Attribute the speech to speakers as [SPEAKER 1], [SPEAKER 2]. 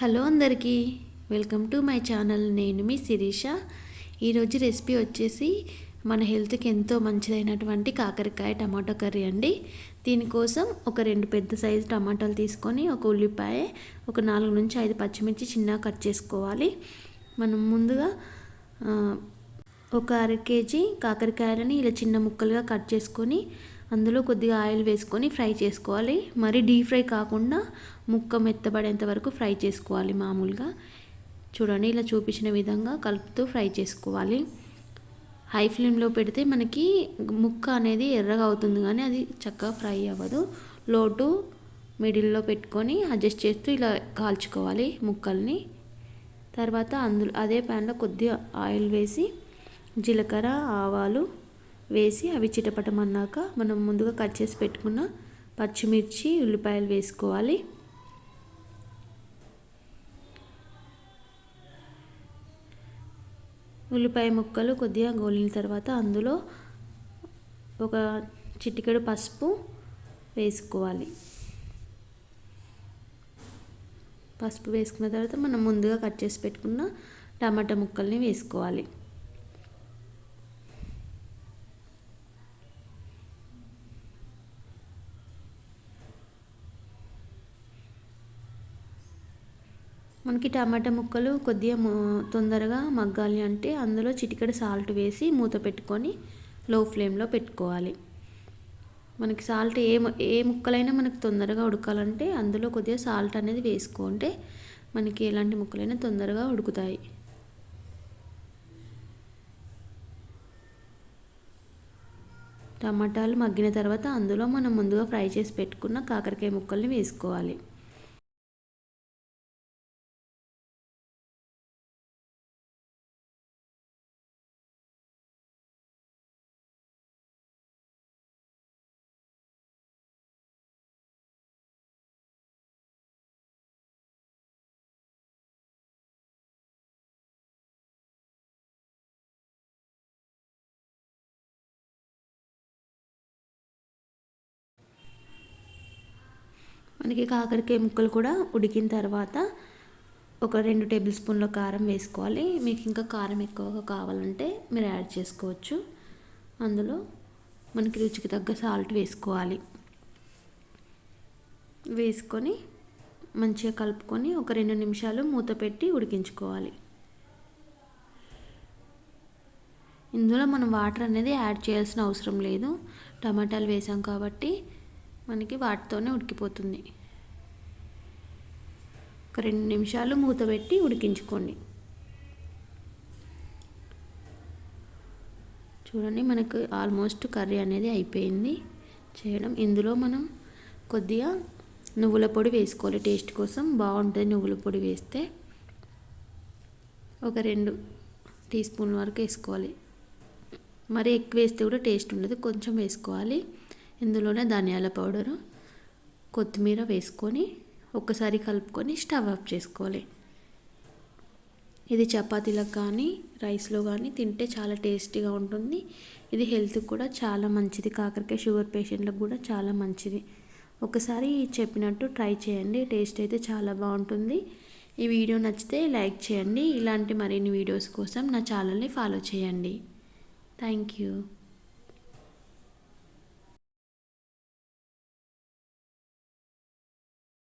[SPEAKER 1] Hello అందరికీ welcome to my channel. నేను మీ శిరీష. ఈరోజు రెసిపీ వచ్చేసి మన హెల్త్కి ఎంతో మంచిదైనటువంటి కాకరకాయ టమాటో కర్రీ అండి. దీనికోసం ఒక రెండు పెద్ద సైజు టమాటాలు తీసుకొని ఒక ఉల్లిపాయ ఒక నాలుగు నుంచి ఐదు పచ్చిమిర్చి చిన్నగా కట్ చేసుకోవాలి. మనం ముందుగా ఒక అర కేజీ కాకరకాయలని ఇలా చిన్న ముక్కలుగా కట్ చేసుకొని అందులో కొద్దిగా ఆయిల్ వేసుకొని ఫ్రై చేసుకోవాలి. మరి డీప్ ఫ్రై కాకుండా ముక్క మెత్తబడేంత వరకు ఫ్రై చేసుకోవాలి మామూలుగా. చూడండి ఇలా చూపించిన విధంగా కలుపుతూ ఫ్రై చేసుకోవాలి. హై ఫ్లేమ్లో పెడితే మనకి ముక్క అనేది ఎర్రగా అవుతుంది కానీ అది చక్కగా ఫ్రై అవ్వదు. లోటు మిడిల్లో పెట్టుకొని అడ్జస్ట్ చేస్తూ ఇలా కాల్చుకోవాలి ముక్కల్ని. తర్వాత అందులో అదే ప్యాన్లో కొద్దిగా ఆయిల్ వేసి జీలకర్ర ఆవాలు వేసి అవి చిటపటమన్నాక మనం ముందుగా కట్ చేసి పెట్టుకున్న పచ్చిమిర్చి ఉల్లిపాయలు వేసుకోవాలి. ఉల్లిపాయ ముక్కలు కొద్దిగా గోలిన తర్వాత అందులో ఒక చిటికెడు పసుపు వేసుకోవాలి. పసుపు వేసుకున్న తర్వాత మనం ముందుగా కట్ చేసి పెట్టుకున్న టమాటా ముక్కల్ని వేసుకోవాలి. మనకి టమాటా ముక్కలు కొద్దిగా తొందరగా మగ్గాలి అంటే అందులో చిటికెడు సాల్ట్ వేసి మూత పెట్టుకొని లో ఫ్లేమ్లో పెట్టుకోవాలి. మనకి సాల్ట్ ఏ ఏ ముక్కలైనా మనకు తొందరగా ఉడకాలంటే అందులో కొద్దిగా సాల్ట్ అనేది వేసుకుంటే మనకి ఎలాంటి ముక్కలైనా తొందరగా ఉడుకుతాయి. టమాటాలు మగ్గిన తర్వాత అందులో మనం ముందుగా ఫ్రై చేసి పెట్టుకున్న కాకరకాయ ముక్కల్ని వేసుకోవాలి. మనకి కాకరకాయ ముక్కలు కూడా ఉడికిన తర్వాత ఒక రెండు టేబుల్ స్పూన్ల కారం వేసుకోవాలి. మీకు ఇంకా కారం ఎక్కువగా కావాలంటే మీరు యాడ్ చేసుకోవచ్చు. అందులో మనకి రుచికి తగ్గ సాల్ట్ వేసుకోవాలి. వేసుకొని మంచిగా కలుపుకొని ఒక రెండు నిమిషాలు మూత పెట్టి ఉడికించుకోవాలి. ఇందులో మనం వాటర్ అనేది యాడ్ చేయాల్సిన అవసరం లేదు. టమాటాలు వేసాం కాబట్టి మనకి వాటితోనే ఉడికిపోతుంది. ఒక రెండు నిమిషాలు మూత పెట్టి ఉడికించుకోండి. చూడండి మనకు ఆల్మోస్ట్ కర్రీ అనేది అయిపోయింది. చేయడం ఇందులో మనం కొద్దిగా నువ్వుల పొడి వేసుకోవాలి. టేస్ట్ కోసం బాగుంటుంది నువ్వుల పొడి వేస్తే. ఒక రెండు టీ స్పూన్ వరకు వేసుకోవాలి. మరి ఎక్కువ వేస్తే కూడా టేస్ట్ ఉండదు కొంచెం వేసుకోవాలి. ఇందులోనే ధనియాల పౌడరు కొత్తిమీర వేసుకొని ఒక్కసారి కలుపుకొని స్టవ్ ఆఫ్ చేసుకోవాలి. ఇది చపాతీలకు కానీ రైస్లో కానీ తింటే చాలా టేస్టీగా ఉంటుంది. ఇది హెల్త్కి కూడా చాలా మంచిది. కాకరకాయ షుగర్ పేషెంట్లకు కూడా చాలా మంచిది. ఒకసారి చెప్పినట్టు ట్రై చేయండి. టేస్ట్ అయితే చాలా బాగుంటుంది. ఈ వీడియో నచ్చితే లైక్ చేయండి. ఇలాంటి మరిన్ని వీడియోస్ కోసం నా ఛానల్ని ఫాలో చేయండి. Thank you.